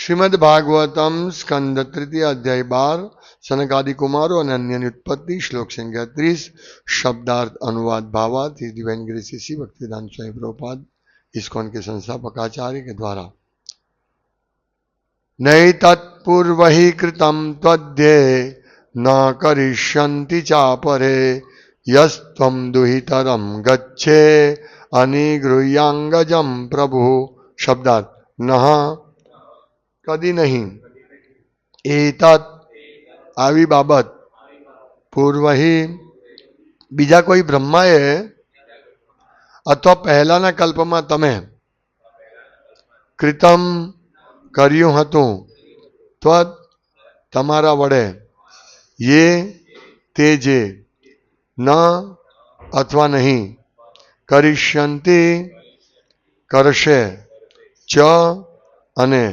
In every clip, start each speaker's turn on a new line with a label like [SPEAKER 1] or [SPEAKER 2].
[SPEAKER 1] श्रीमद्भागवतम स्कंद तृतीय अध्याय बार, सनकादि कुमार और अन्य उत्पत्ति, श्लोक संख्या त्रीस शब्दार्थ अनुवाद भावात दिवैन गिरी भक्तिदान स्वामी प्रोपाद इसकोन के संस्थापक आचार्य के द्वारा। नई तत्पूर्व ही कृतम तद्ये न करिष्यन्ति चापरे, यस्त्वं दुहितरम गच्छे अनिगृह्यांगजम प्रभु। शब्दार्थ नहा કદી નહીં એતત આવી બાબત પૂર્વહી બીજા કોઈ બ્રહ્માએ અથવા પહેલાના કલ્પમાં તમે કૃતમ કર્યું હતું તો તમારા વડે યે તે જે ન અથવા નહીં કરિષ્યંતી કરશે ચ અને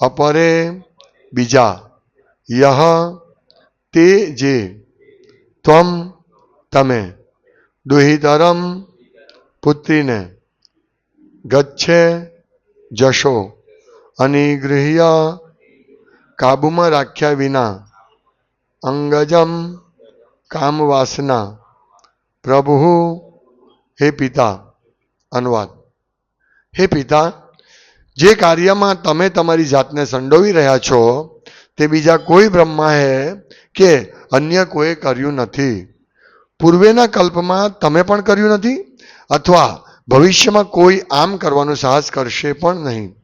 [SPEAKER 1] અપરે બીજા યહ તે જે ત્વમ તમે દુહિતરમ પુત્રીને ગચ્છે જશો અનિગૃહ્ય કાબુમાં રાખ્યા વિના અંગજમ કામવાસના પ્રભુ હે પિતા અનુવાદ હે પિતા જે કાર્યમાં તમે તમારી જાતને સંડોવી રહ્યા છો, તે બીજા કોઈ બ્રહ્માએ કે અન્ય કોઈ કર્યું નથી. પૂર્વેના કલ્પમાં તમે પણ કર્યું નથી, અથવા ભવિષ્યમાં કોઈ આમ કરવાનું સાહસ કરશે પણ નહીં.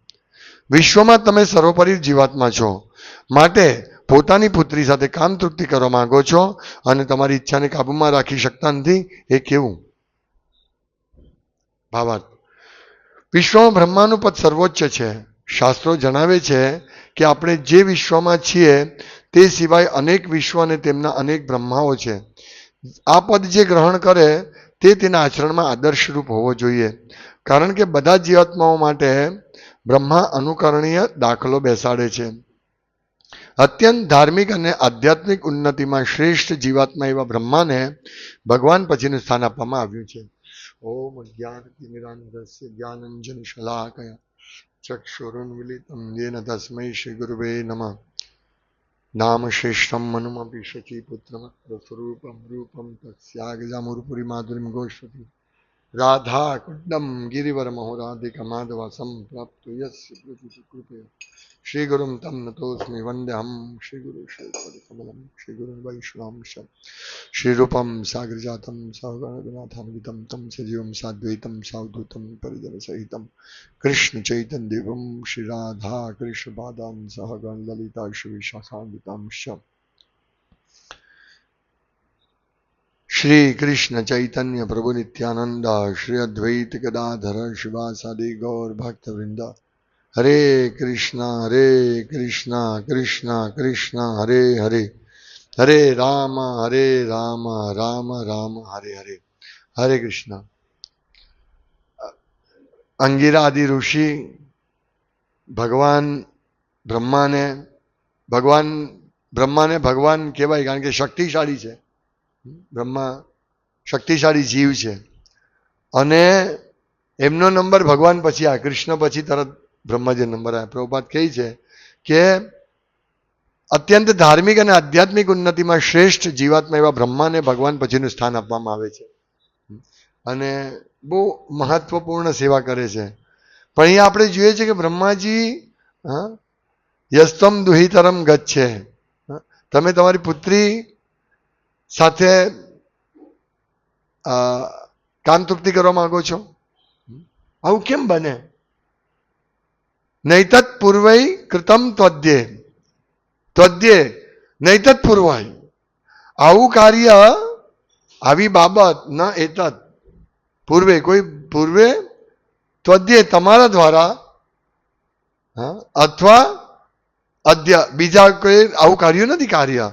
[SPEAKER 1] વિશ્વમાં તમે સર્વોપરી જીવાત્મા છો, માટે પોતાની પુત્રી સાથે કામ તૃપ્તિ કરવા માંગો છો અને તમારી ઈચ્છાને કાબૂમાં રાખી શકતા નથી, એ કેવું? ભાવાર્થ. વિશ્વમાં બ્રહ્માનું પદ સર્વોચ્ચ છે. શાસ્ત્રો જણાવે છે કે આપણે જે વિશ્વમાં છીએ, તે સિવાય અનેક વિશ્વ અને તેમના અનેક બ્રહ્માઓ છે. આ પદ જે ગ્રહણ કરે, તે તેના આચરણમાં આદર્શરૂપ હોવો જોઈએ. કારણ કે બધા જીવાત્માઓ માટે બ્રહ્મા અનુકરણીય દાખલો બેસાડે છે. અત્યંત ધાર્મિક અને આધ્યાત્મિક ઉન્નતિમાં શ્રેષ્ઠ જીવાત્મા એવા બ્રહ્માને ભગવાન પછીનું સ્થાન આપવામાં આવ્યું છે. ॐ ज्ञानतिमिरान्धस्य ज्ञानञ्जनशलाकया चक्षुरुन्मिलितं येन तस्मै श्रीगुरुवे नमः नामश्रेष्ठं मनुमपि शचीपुत्रमत्रस्वरूपं रूपं तस्यागजामुरुपुरि माधुरीं गोष्वति राधाकुण्डं गिरिवरमहो प्राप्तु प्राप्तो यस्य कृपया ગુરુ શ્રી કમલમ શ્રી ગુરુ વૈષ્ણવંશ શ્રી રૂપમ સાગરજાતમ સહગણનાથાન્વિતમ તમ સજીવમ સાદ્વૈતમ સાવધૂતમ પરિજન સહિતમ કૃષ્ણ ચૈતન્ય દેવમ શ્રી કૃષ્ણ ચૈતન્ય પ્રભુ નિત્યાનંદ શ્રી અદ્વૈત ગદાધર શિવાસાદિ ગૌર ભક્ત વૃંદ હરે કૃષ્ણ હરે કૃષ્ણ કૃષ્ણ કૃષ્ણ હરે હરે હરે રામ હરે રામ રામ રામ હરે હરે હરે કૃષ્ણ અંગીરા આદિ ઋષિ ભગવાન બ્રહ્માને ભગવાન બ્રહ્માને ભગવાન કહેવાય કારણ કે શક્તિશાળી છે। બ્રહ્મા શક્તિશાળી જીવ છે। અને એમનો નંબર ભગવાન પછી આ, કૃષ્ણ પછી તરત બ્રહ્માજી નંબર આવે પ્રભુપાત કહે છે કે અત્યંત ધાર્મિક અને આધ્યાત્મિક ઉન્નતિમાં શ્રેષ્ઠ જીવાત્મા એવા બ્રહ્માને ભગવાન પછીનું સ્થાન આપવામાં આવે છે. અને બહુ મહત્વપૂર્ણ સેવા કરે છે. પણ અહીંયા આપણે જોઈએ છીએ કે બ્રહ્માજી યસ્તમ દુહિતરમ ગત છે તમે તમારી પુત્રી સાથે કામતૃપ્તિ કરવા માંગો છો? આવું કેમ બને? નૈતત પૂર્વે કૃતમ ત્વદ્યે ત્વદ્યે નૈતત પૂર્વય આવું કાર્ય આવી બાબત ન એતત પૂર્વે કોઈ પૂર્વે ત્વદ્યે તમારા દ્વારા અથવા અદ્ય બીજા કોઈ આવું કાર્ય નથી કાર્ય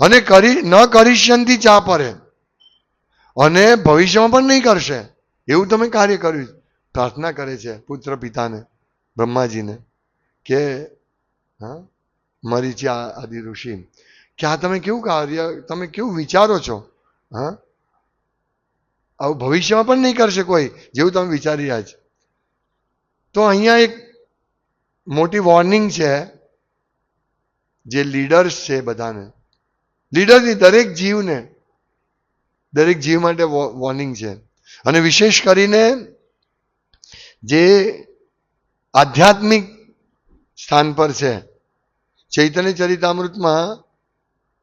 [SPEAKER 1] અને કરી ન કરીશ્યંતી ચા પરે અને ભવિષ્યમાં પણ નહીં કરશે એવું તમે કાર્ય કર્યું પ્રાર્થના કરે છે પુત્ર પિતાને બ્રહ્માજીને કે, હા મરીચી આદિ ઋષિ કે આ તમે કેવું કાર્ય, તમે કેવું વિચારો છો? હા? આવું ભવિષ્યમાં પણ નહીં કરશે કોઈ, જેવું તમે વિચારી રહ્યા છો. તો અહીંયા એક મોટી વોર્નિંગ છે, જે લીડર્સ છે બધાને. લીડરની દરેક જીવને, દરેક જીવ માટે વોર્નિંગ છે. અને વિશેષ કરીને જે આધ્યાત્મિક સ્થાન પર છે. ચૈતન્ય ચરિતામૃતમાં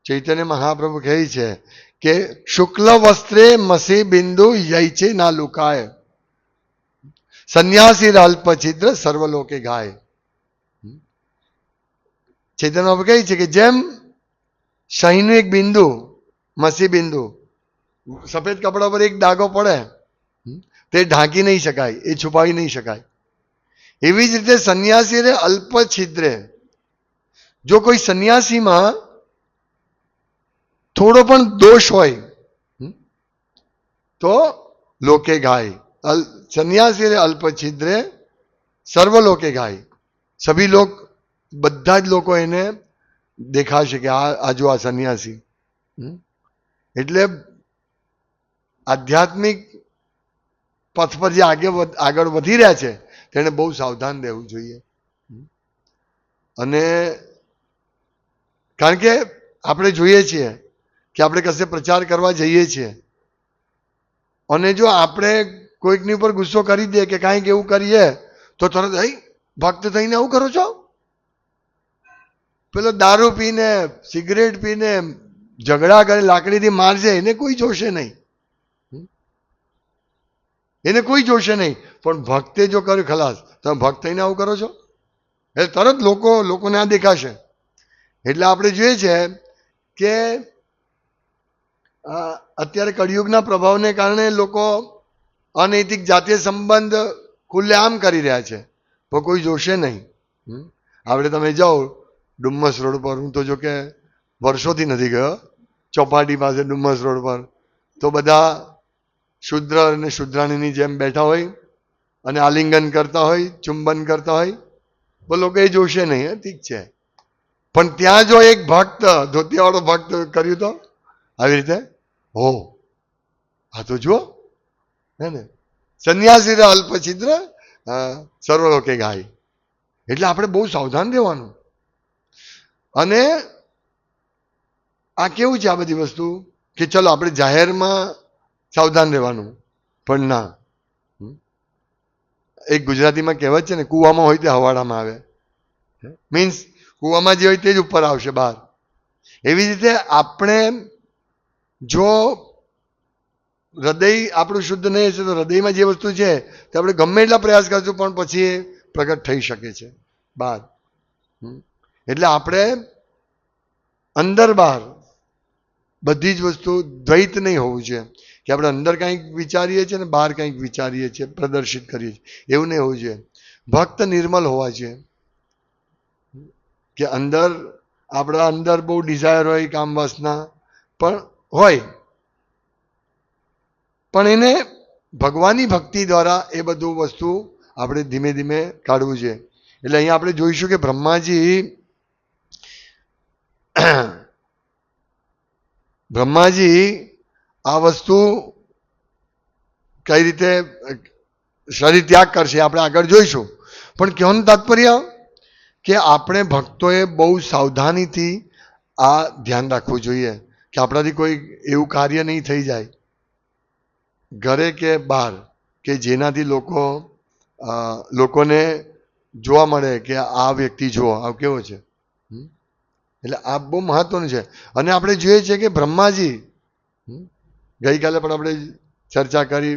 [SPEAKER 1] ચૈતન્ય મહાપ્રભુ કહે છે કે, શુક્લ વસ્ત્રે મસી બિંદુ યૈચે ના લુકાય. સંન્યાસી અલ્પછિદ્ર સર્વલોકે ગાય. ચૈતન્ય મહાપ્રભુ કહે છે કે, જેમ શહીનું એક બિંદુ, મસી બિંદુ, સફેદ કપડા પર એક ડાઘો પડે તે ઢાંકી નહીં શકાય, એ છુપાવી નહીં શકાય. એવી જ રીતે સંન્યાસી રે અલ્પ છિદ્રે જો કોઈ સંન્યાસીમાં થોડો પણ દોષ હોય તો લોકે ગાય સંન્યાસી રે અલ્પ છિદ્રે સર્વ લોકે ગાય સભી લોક, બધા જ લોકો એને દેખાશે કે આ આજુ આ સંન્યાસી? એટલે આધ્યાત્મિક પથ પર જે આગે આગળ વધી રહ્યા છે તેને બહુ સાવધાન રહેવું જોઈએ. અને કારણ કે આપણે જોઈએ છીએ કે આપણે કશે પ્રચાર કરવા જઈએ છીએ. અને જો આપણે કોઈકની ઉપર ગુસ્સો કરી દઈએ કે કાંઈક એવું કરીએ, તો તરત, હઈ, ભક્ત થઈને આવું કરો છો? પેલો દારૂ પીને, સિગરેટ પીને, ઝઘડા કરે, લાકડીથી મારશે, એને કોઈ જોશે નહીં. એને કોઈ જોશે નહીં. પણ ભક્તે જો કર્યું, ખલાસ. તમે ભક્ત થઈને આવું કરો છો? એટલે તરત લોકો, લોકોને આ દેખાશે. એટલે આપણે જોઈએ છે કે અત્યારે કળિયુગના પ્રભાવને કારણે લોકો અનૈતિક જાતીય સંબંધ ખુલ્લેઆમ કરી રહ્યા છે. પણ કોઈ જોશે નહીં? આપણે તમે જાઓ, ડુમ્મસ રોડ પર. હું તો જો કે વર્ષોથી નથી ગયો. ચોપાટી પાસે ડુમ્મસ રોડ પર. તો બધા શુદ્ર અને શુદ્રાણીની જેમ બેઠા હોય અને આલિંગન કરતા હોય, ચુંબન કરતા હોય, બોલો કે જોશે નહીં ઠીક છે. પણ ત્યાં જો એક ભક્ત, ધોતિયાવાળો ભક્ત કર્યું તો, આવી રીતે? હો, આ તો જુઓ, હે ને? સંન્યાસી અલ્પછિદ્ર સર્વલો કે ગાય. એટલે આપણે બહુ સાવધાન રહેવાનું. અને આ કેવું છે આ બધી વસ્તુ? કે ચલો, આપણે જાહેરમાં સાવધાન રહેવાનું, પણ ના? એક ગુજરાતીમાં કહેવત છે ને, કૂવામાં હોય તે હવાડામાં આવે. મીન્સ કૂવામાં જે હોય તે જ ઉપર આવશે બહાર. એવી રીતે આપણે જો હૃદય આપણું શુદ્ધ નહીં હશે તો હૃદયમાં જે વસ્તુ છે તે આપણે ગમે એટલા પ્રયાસ કરશું, પણ પછી એ પ્રગટ થઈ શકે છે બહાર. એટલે આપણે અંદર બહાર બધી જ વસ્તુ દ્વૈત નહીં હોવું જોઈએ. કે આપણે અંદર કંઈક વિચારીએ છીએ ને બહાર કંઈક વિચારીએ છીએ, પ્રદર્શિત કરીએ છીએ. એવું નહીં હોવું જોઈએ. ભક્ત નિર્મલ હોવા જોઈએ. કે અંદર, આપણા અંદર બહુ ડિઝાયર હોય કામ વાસના, પણ હોય. પણ એને ભગવાનની ભક્તિ દ્વારા એ બધું વસ્તુ આપણે ધીમે ધીમે કાઢવું છે એટલે અહીંયા આપણે જોઈશું કે બ્રહ્માજી બ્રહ્માજી આ વસ્તુ કઈ રીતે, શરીર ત્યાગ કરશે આપણે આગળ જોઈશું. પણ કહેવાનું તાત્પર્ય? કે આપણે ભક્તોએ બહુ સાવધાનીથી આ ધ્યાન રાખવું જોઈએ. કે આપણાથી કોઈ એવું કાર્ય નહીં થઈ જાય. ઘરે કે બહાર, કે જેનાથી લોકો લોકોને જોવા મળે કે આ વ્યક્તિ જુઓ આ કેવો છે? એટલે આ બહુ મહત્વનું છે. અને આપણે જોઈએ છીએ કે બ્રહ્માજી, હમ? ગઈકાલે પણ આપણે ચર્ચા કરી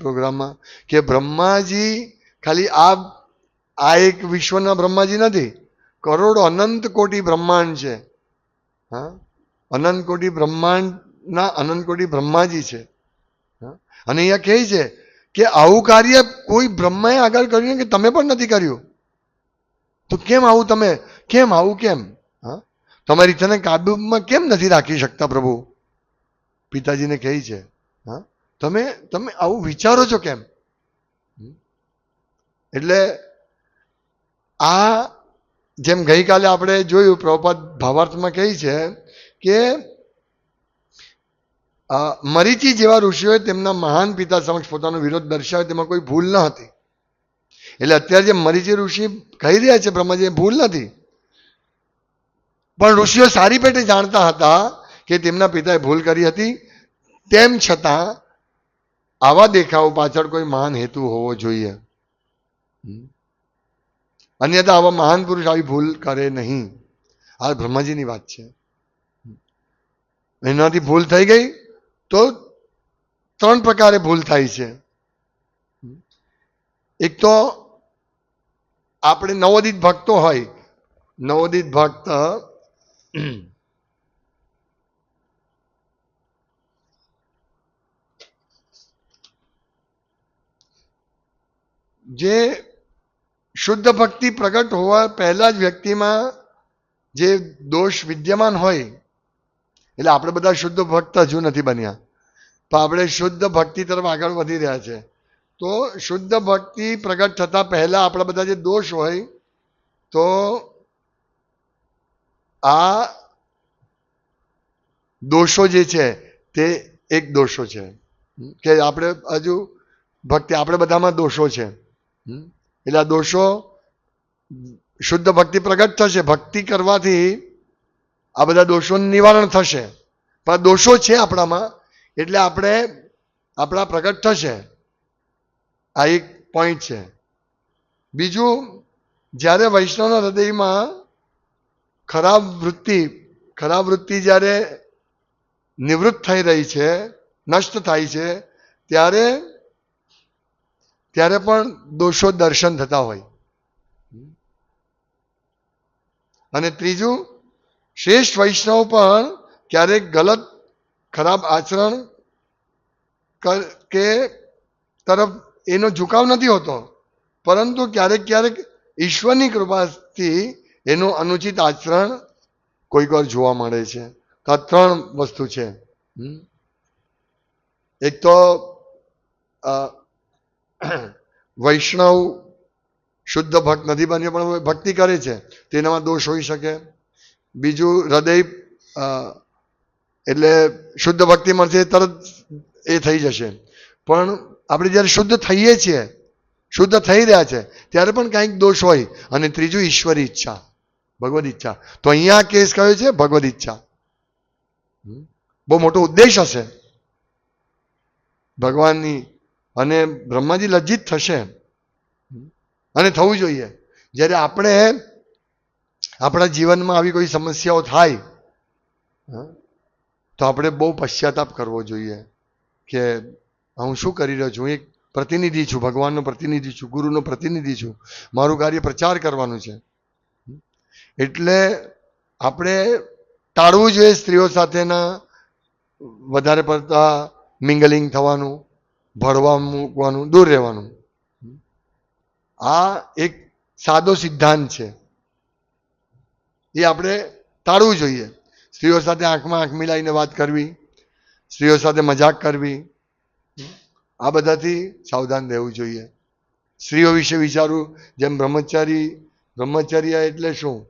[SPEAKER 1] પ્રોગ્રામમાં કે બ્રહ્માજી ખાલી આ આ એક વિશ્વના બ્રહ્માજી નથી. કરોડો અનંત કોટી બ્રહ્માંડ છે. હા? અનંત કોટી બ્રહ્માંડના અનંત કોટી બ્રહ્માજી છે? અને અહીંયા કહે છે કે આવું કાર્ય કોઈ બ્રહ્માએ આગળ કર્યું કે તમે પણ નથી કર્યું? તો કેમ આવું તમે? કેમ આવું કેમ? હા? તમારી ઈચ્છાને કાબૂમાં કેમ નથી રાખી શકતા પ્રભુ? પિતાજીને કહે છે, હા? તમે તમે આવું વિચારો છો કેમ? એટલે આ જેમ ગઈકાલે આપણે જોયું, પ્રભુપાદ ભાવાર્થમાં કહે છે કે મરીચી જેવા ઋષિઓએ તેમના મહાન પિતા સમક્ષ પોતાનો વિરોધ દર્શાવ્યો, તેમાં કોઈ ભૂલ ન હતી. એટલે અત્યારે જે મરીચી ઋષિ કહી રહ્યા છે, બ્રહ્માજી ભૂલ નથી. પણ ઋષિઓ સારી પેટે જાણતા હતા કે તેમના પિતાએ ભૂલ કરી હતી? તેમ છતાં, આવા દેખાવ પાછળ કોઈ મહાન હેતુ હોવો જોઈએ. અન્યથા આવા મહાન પુરુષ આવી ભૂલ કરે નહીં. આ બ્રહ્માજીની વાત છે. એનાથી ભૂલ થઈ ગઈ તો ત્રણ પ્રકારે ભૂલ થાય છે. એક તો આપણે નવોદિત ભક્તો હોય, નવોદિત ભક્ત જે શુદ્ધ ભક્તિ પ્રગટ હોવા પહેલા જ વ્યક્તિમાં જે દોષ વિદ્યમાન હોય, એટલે આપણે બધા શુદ્ધ ભક્ત હજુ નથી બન્યા. તો આપણે શુદ્ધ ભક્તિ તરફ આગળ વધી રહ્યા છે. તો શુદ્ધ ભક્તિ પ્રગટ થતા પહેલા આપણા બધા જે દોષ હોય, તો આ દોષો જે છે, તે એક દોષો છે. કે આપણે હજુ ભક્તિ, આપણે બધામાં દોષો છે? એટલે આ દોષો શુદ્ધ ભક્તિ પ્રગટ થશે. ભક્તિ કરવાથી આ બધા દોષોનું નિવારણ થશે. પણ દોષો છે આપણામાં, એટલે આપણે, આપણા પ્રગટ થશે. આ એક પોઈન્ટ છે. બીજું, જ્યારે વૈષ્ણવના હૃદયમાં ખરાબ વૃત્તિ ખરાબ વૃત્તિ જ્યારે નિવૃત્ત થઈ રહી છે, નષ્ટ થાય છે, ત્યારે ત્યારે પણ દોષો દર્શન થતા હોય. અને ત્રીજું, શ્રેષ્ઠ વૈષ્ણવ પણ ક્યારેક ગલત, ખરાબ આચરણ કે તરફ એનો ઝુકાવ નથી હોતો. પરંતુ ક્યારેક ક્યારેક ઈશ્વરની કૃપાથી એનું અનુચિત આચરણ કોઈક વાર જોવા મળે છે. તો આ ત્રણ વસ્તુ છે. એક તો વૈષ્ણવ શુદ્ધ ભક્ત નથી બન્યો, પણ ભક્તિ કરે છે. તેનામાં દોષ હોઈ શકે. બીજું હૃદય એટલે શુદ્ધ ભક્તિ મળશે તરત એ થઈ જશે. પણ આપણે જ્યારે શુદ્ધ થઈએ છીએ, શુદ્ધ થઈ રહ્યા છે, ત્યારે પણ કાંઈક દોષ હોય. અને ત્રીજું ઈશ્વરી ઈચ્છા, ભગવદ ઈચ્છા. તો અહીંયા કેસ કયો છે? ભગવદ ઈચ્છા. બહુ મોટો ઉદ્દેશ હશે. ભગવાનની અને બ્રહ્માજી લજ્જિત થશે. અને થવું જોઈએ. જ્યારે આપણે આપણા જીવનમાં આવી કોઈ સમસ્યાઓ થાય તો આપણે બહુ પશ્ચાતાપ કરવો જોઈએ કે હું શું કરી રહ્યો છું? એક પ્રતિનિધિ છું, ભગવાનનો પ્રતિનિધિ છું, ગુરુનો પ્રતિનિધિ છું. મારું કાર્ય પ્રચાર કરવાનું છે. એટલે આપણે ટાળવું જોઈએ સ્ત્રીઓ સાથેના વધારે પડતા મિંગલિંગ થવાનું. ભળવા મૂકવાનું, દૂર રહેવાનું. આ એક સાદો સિદ્ધાંત છે. એ આપણે ટાળવું જોઈએ. સ્ત્રીઓ સાથે આંખમાં આંખ મિલાઈને વાત કરવી, સ્ત્રીઓ સાથે મજાક કરવી, આ બધાથી સાવધાન રહેવું જોઈએ. સ્ત્રીઓ વિશે વિચારવું, જેમ બ્રહ્મચારી, બ્રહ્મચર્ય એટલે શું?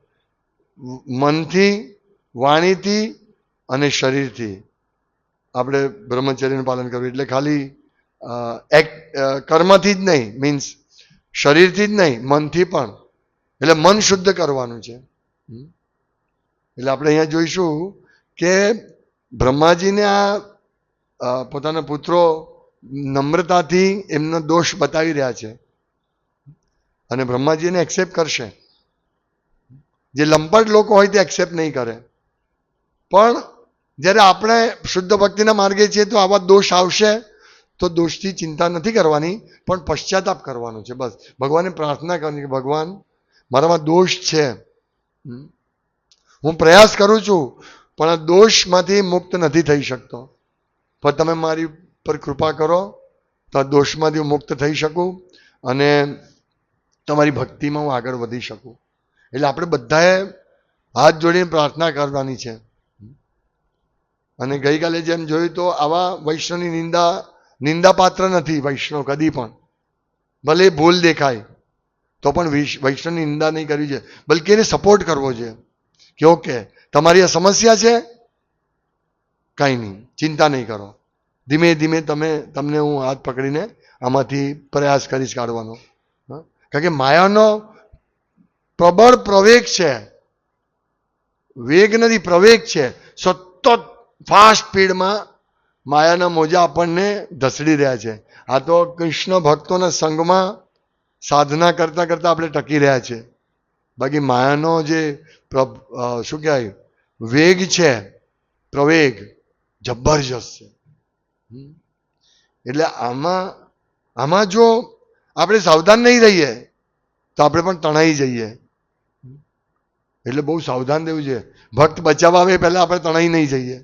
[SPEAKER 1] મનથી, વાણીથી અને શરીરથી. આપણે બ્રહ્મચર્યનું પાલન કરવું, એટલે ખાલી એક કર્મથી જ નહીં મીન્સ શરીરથી જ નહીં, મનથી પણ. એટલે મન શુદ્ધ કરવાનું છે. એટલે આપણે અહીંયા જોઈશું કે બ્રહ્માજીને આ પોતાના પુત્રો નમ્રતાથી એમનો દોષ બતાવી રહ્યા છે. અને બ્રહ્માજીને એક્સેપ્ટ કરશે. જે લંપટ લોકો હોય તે એક્સેપ્ટ નહીં કરે. પણ જ્યારે આપણે શુદ્ધ ભક્તિના માર્ગે છીએ તો આવા દોષ આવશે તો દોષથી ચિંતા નથી કરવાની, પણ પશ્ચાતાપ કરવાનો છે, બસ. ભગવાનને પ્રાર્થના કરવાની કે ભગવાન, મારામાં દોષ છે. હું પ્રયાસ કરું છું, પણ આ દોષમાંથી મુક્ત નથી થઈ શકતો. પણ તમે મારી પર કૃપા કરો, તો આ દોષમાંથી હું મુક્ત થઈ શકું અને તમારી ભક્તિમાં હું આગળ વધી શકું. એટલે આપણે બધાએ હાથ જોડીને પ્રાર્થના કરવાની છે. અને ગઈકાલે જેમ જોયું તો આવા વૈષ્ણવની નિંદા નિંદાપાત્ર નથી વૈષ્ણવ કદી પણ. ભલે ભૂલ દેખાય, તો પણ વૈષ્ણવની નિંદા નહીં કરવી છે બલકે એને સપોર્ટ કરવો છે કે, તમારી આ સમસ્યા છે? કંઈ નહીં, ચિંતા નહીં કરો. ધીમે ધીમે તમે, તમને હું હાથ પકડીને આમાંથી પ્રયાસ કરીશ કાઢવાનો? કારણ કે માયાનો પ્રબળ પ્રવેગ છે. વેગ નથી પ્રવેગ છે. સતત ફાસ્ટ સ્પીડમાં માયાના મોજા આપણને ધસડી રહ્યા છે. આ તો કૃષ્ણ ભક્તોના સંગમાં સાધના કરતા કરતા આપણે ટકી રહ્યા છે. બાકી માયાનો જે શું કહેવાય, વેગ છે, પ્રવેગ જબરજસ્ત છે. એટલે આમાં આમાં જો આપણે સાવધાન નહીં રહીએ, તો આપણે પણ તણાઈ જઈએ. એટલે બહુ સાવધાન રહેવું છે ભક્ત બચાવવા આવે પહેલાં આપણે તણાઈ નહીં જઈએ.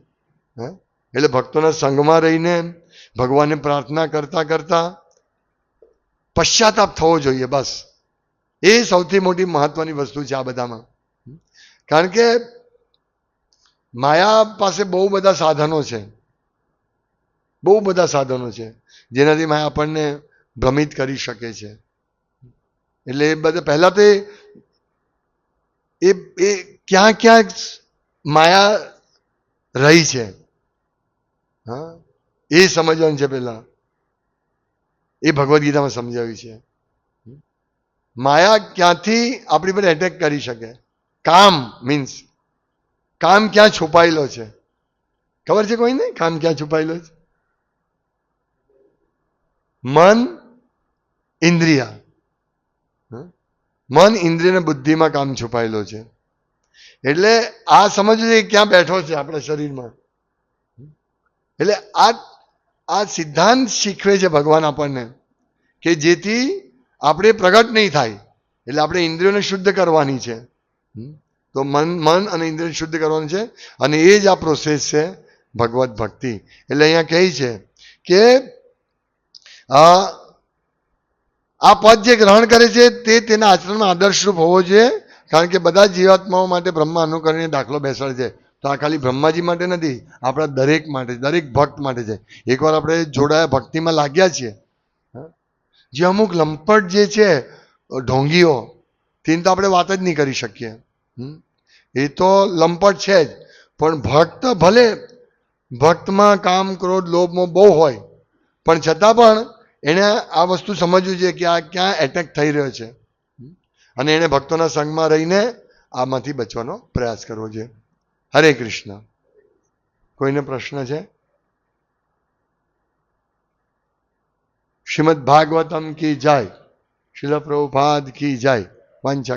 [SPEAKER 1] હે? એટલે ભક્તોના સંગમાં રહીને ભગવાનને પ્રાર્થના કરતા કરતા પશ્ચાતાપ થવો જોઈએ બસ. એ સૌથી મોટી મહત્વની વસ્તુ છે આ બધામાં. કારણ કે માયા પાસે બહુ બધા સાધનો છે. બહુ બધા સાધનો છે. જેનાથી માયા આપણને ભ્રમિત કરી શકે છે. એટલે એ બધા પહેલાં તો એ એ ક્યાં ક્યાં માયા રહી છે. હા? એ સમજવાનું છે પહેલા. એ ભગવદ્ ગીતામાં સમજાવ્યું છે. માયા ક્યાંથી આપણી પર એટેક કરી શકે? કામ મીન્સ કામ ક્યાં છુપાયેલો છે? ખબર છે કોઈને? કામ ક્યાં છુપાયેલો છે? મન, ઇન્દ્રિયા? મન, ઇન્દ્રિય બુદ્ધિમાં કામ છુપાયેલો છે. એટલે આ સમજવું ક્યાં બેઠો છે આપણા શરીરમાં. એટલે આ આ સિદ્ધાંત શીખવે છે ભગવાન આપણને કે જેથી આપણે પ્રગટ નહીં થાય. એટલે આપણે ઇન્દ્રિયોને શુદ્ધ કરવાની છે. તો મન મન અને ઇન્દ્રિયને શુદ્ધ કરવાનું છે અને એ જ આ પ્રોસેસ છે ભગવત ભક્તિ. એટલે અહીંયા કહે છે કે, આ પદ જે ગ્રહણ કરે છે તે તેના આચરણમાં આદર્શરૂપ હોવો જોઈએ. કારણ કે બધા જીવાત્માઓ માટે બ્રહ્મા અનુકરણીય દાખલો બેસાડે છે. તો આ ખાલી બ્રહ્માજી માટે નથી, આપણા દરેક માટે, દરેક ભક્ત માટે છે એકવાર આપણે જોડાયા ભક્તિમાં લાગ્યા છીએ? જે અમુક લંપટ જે છે ઢોંગીઓ, તેની તો આપણે વાત જ નહીં કરી શકીએ? એ તો લંપટ છે જ, પણ ભક્ત ભલે, ભક્તમાં કામ, ક્રોધ, લોભમાં બહુ હોય, પણ છતાં પણ એણે આ વસ્તુ સમજવું છે કે આ ક્યાં એટેક થઈ રહ્યો છે અને એણે ભક્તોના સંગમાં રહીને આમાંથી બચવાનો પ્રયાસ કરવો જોઈએ હરે કૃષ્ણ. કોઈને પ્રશ્ન છે? શ્રીમદ ભાગવતમ કી જાય. શિલ પ્રભુપાદ કી જાય. વાંચા.